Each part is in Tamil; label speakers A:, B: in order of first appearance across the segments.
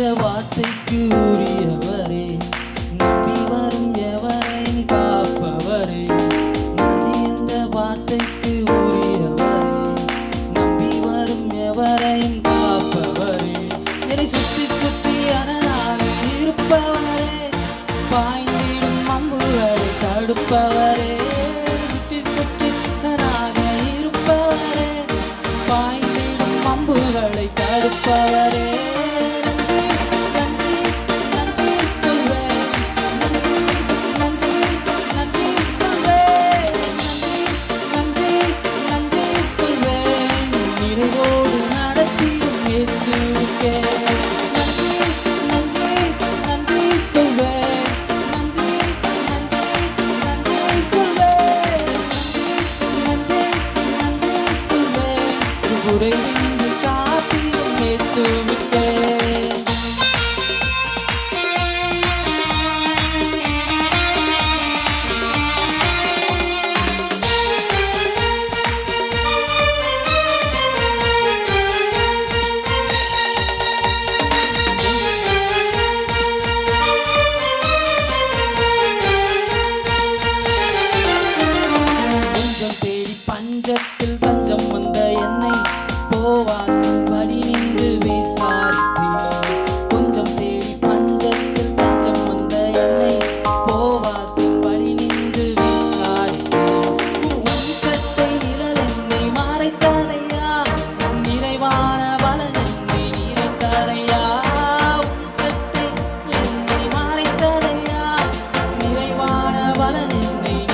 A: என்ற வார்த்தைக்கு உரியவரே குறைவின்றி காத்திடும் darling in me.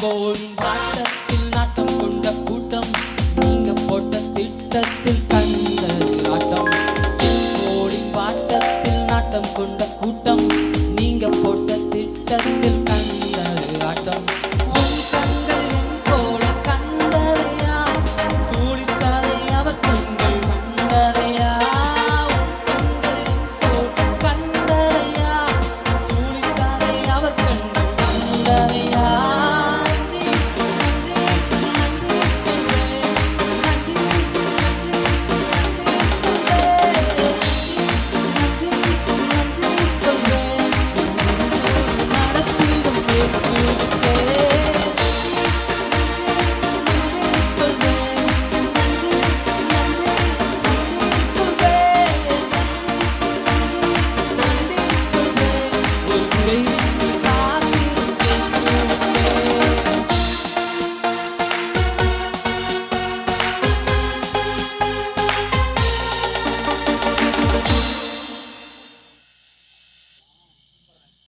A: golden in baby.